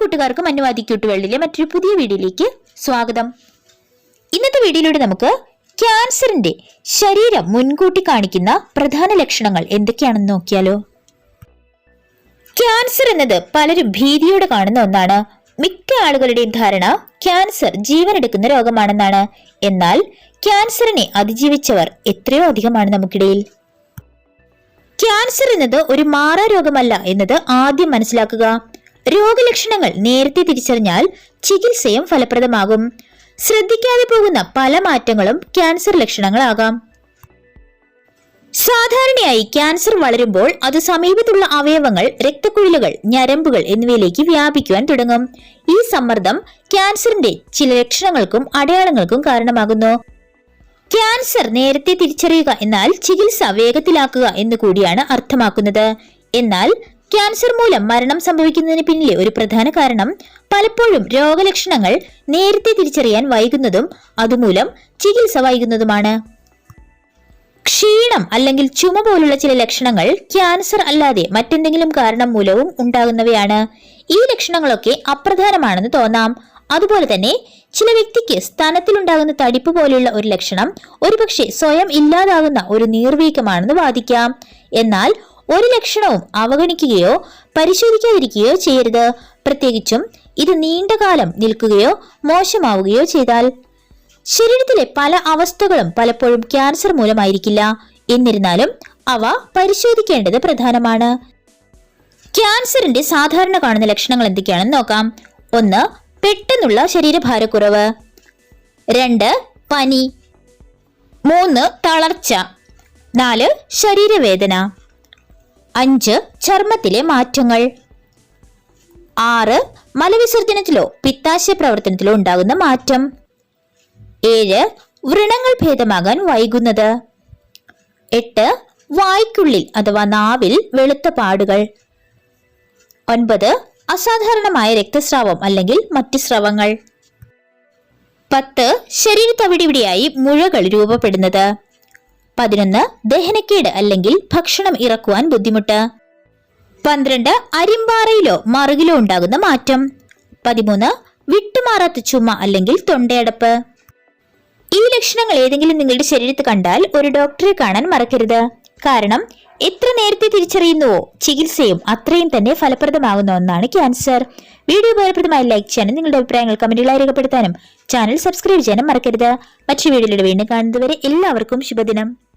കൂട്ടുകാർക്കും അനുവാദി ക്യൂട്ടുകളിലെ മറ്റൊരു പുതിയ വീഡിയോയിലേക്ക് സ്വാഗതം. ഇന്നത്തെ വീഡിയോയിലൂടെ നമുക്ക് ക്യാൻസറിന്റെ ശരീരം മുൻകൂട്ടി കാണിക്കുന്ന പ്രധാന ലക്ഷണങ്ങൾ എന്തൊക്കെയാണെന്ന് നോക്കിയാലോ. ക്യാൻസർ എന്നത് പലരും ഭീതിയോടെ കാണുന്ന ഒന്നാണ്. മിക്ക ആളുകളുടെയും ധാരണ ക്യാൻസർ ജീവനെടുക്കുന്ന രോഗമാണെന്നാണ്. എന്നാൽ ക്യാൻസറിനെ അതിജീവിച്ചവർ എത്രയോ അധികമാണ് നമുക്കിടയിൽ. ക്യാൻസർ എന്നത് ഒരു മാറാ രോഗമല്ല എന്നത് ആദ്യം മനസ്സിലാക്കുക. രോഗലക്ഷണങ്ങൾ നേരത്തെ തിരിച്ചറിഞ്ഞാൽ ചികിത്സയും ഫലപ്രദമാകും. ശ്രദ്ധിക്കാതെ പോകുന്ന പല മാറ്റങ്ങളും ക്യാൻസർ ലക്ഷണങ്ങളാകാം. സാധാരണയായി ക്യാൻസർ വളരുമ്പോൾ അത് സമീപത്തുള്ള അവയവങ്ങൾ രക്തക്കുഴലുകൾ ഞരമ്പുകൾ എന്നിവയിലേക്ക് വ്യാപിക്കുവാൻ തുടങ്ങും. ഈ സമ്മർദ്ദം ക്യാൻസറിന്റെ ചില ലക്ഷണങ്ങൾക്കും അടയാളങ്ങൾക്കും കാരണമാകുന്നു. ക്യാൻസർ നേരത്തെ തിരിച്ചറിയുക എന്നാൽ ചികിത്സ വേഗത്തിലാക്കുക എന്ന് കൂടിയാണ് അർത്ഥമാക്കുന്നത്. എന്നാൽ ക്യാൻസർ മൂലം മരണം സംഭവിക്കുന്നതിന് പിന്നിലെ ഒരു പ്രധാന കാരണം പലപ്പോഴും രോഗലക്ഷണങ്ങൾ നേരത്തെ തിരിച്ചറിയാൻ വൈകുന്നതും അതുമൂലം ചികിത്സ വൈകുന്നതുമാണ്. ക്ഷീണം അല്ലെങ്കിൽ ചുമ പോലുള്ള ചില ലക്ഷണങ്ങൾ ക്യാൻസർ അല്ലാതെ മറ്റെന്തെങ്കിലും കാരണം മൂലവും ഉണ്ടാകുന്നവയാണ്. ഈ ലക്ഷണങ്ങളൊക്കെ അപ്രധാനമാണെന്ന് തോന്നാം. അതുപോലെ തന്നെ ചില വ്യക്തിക്ക് സ്ഥാനത്തിലുണ്ടാകുന്ന തടിപ്പ് പോലെയുള്ള ഒരു ലക്ഷണം ഒരുപക്ഷെ സ്വയം ഇല്ലാതാകുന്ന ഒരു നീർവീക്കമാണെന്ന് വാദിക്കാം. എന്നാൽ ഒരു ലക്ഷണവും അവഗണിക്കുകയോ പരിശോധിക്കാതിരിക്കുകയോ ചെയ്യരുത്. പ്രത്യേകിച്ചും ഇത് നീണ്ടകാലം നിൽക്കുകയോ മോശമാവുകയോ ചെയ്താൽ. ശരീരത്തിലെ പല അവസ്ഥകളും പലപ്പോഴും ക്യാൻസർ മൂലമായിരിക്കില്ല. എന്നിരുന്നാലും അവ പരിശോധിക്കേണ്ടത് പ്രധാനമാണ്. ക്യാൻസറിന്റെ സാധാരണ കാണുന്ന ലക്ഷണങ്ങൾ എന്തൊക്കെയാണെന്ന് നോക്കാം. ഒന്ന് പെട്ടെന്നുള്ള ശരീരഭാരക്കുറവ്. രണ്ട് പനി. മൂന്ന് തളർച്ച. നാല് ശരീരവേദന. അഞ്ച് ചർമ്മത്തിലെ മാറ്റങ്ങൾ. ആറ് മലവിസർജനത്തിലോ പിത്താശയ പ്രവർത്തനത്തിലോ ഉണ്ടാകുന്ന മാറ്റം. ഏഴ് വ്രണങ്ങൾ ഭേദമാകാൻ വൈകുന്നത്. എട്ട് വായ്ക്കുള്ളിൽ അഥവാ നാവിൽ വെളുത്ത പാടുകൾ. ഒൻപത് അസാധാരണമായ രക്തസ്രാവം അല്ലെങ്കിൽ മറ്റ് സ്രവങ്ങൾ. പത്ത് ശരീരത്തവിടിവിടെയായി മുഴകൾ രൂപപ്പെടുന്നത്. പതിനൊന്ന് ദഹനക്കേട് അല്ലെങ്കിൽ ഭക്ഷണം ഇറക്കുവാൻ ബുദ്ധിമുട്ട്. പന്ത്രണ്ട് അരിമ്പാറയിലോ മറുകിലോ ഉണ്ടാകുന്ന മാറ്റം. പതിമൂന്ന് വിട്ടുമാറാത്ത ചുമ അല്ലെങ്കിൽ തൊണ്ടയടപ്പ്. ഈ ലക്ഷണങ്ങൾ ഏതെങ്കിലും നിങ്ങളുടെ ശരീരത്ത് കണ്ടാൽ ഒരു ഡോക്ടറെ കാണാൻ മറക്കരുത്. കാരണം എത്ര നേരത്തെ തിരിച്ചറിയുന്നുവോ ചികിത്സയും അത്രയും തന്നെ ഫലപ്രദമാകുന്ന ഒന്നാണ് ക്യാൻസർ. വീഡിയോ ഉപകാരപ്രദമായി ലൈക്ക് ചെയ്യാനും നിങ്ങളുടെ അഭിപ്രായങ്ങൾ കമന്റുകളായി രേഖപ്പെടുത്താനും ചാനൽ സബ്സ്ക്രൈബ് ചെയ്യാനും മറക്കരുത്. മറ്റു വീഡിയോയിലൂടെ വീണ്ടും കാണുന്നതുവരെ എല്ലാവർക്കും ശുഭദിനം.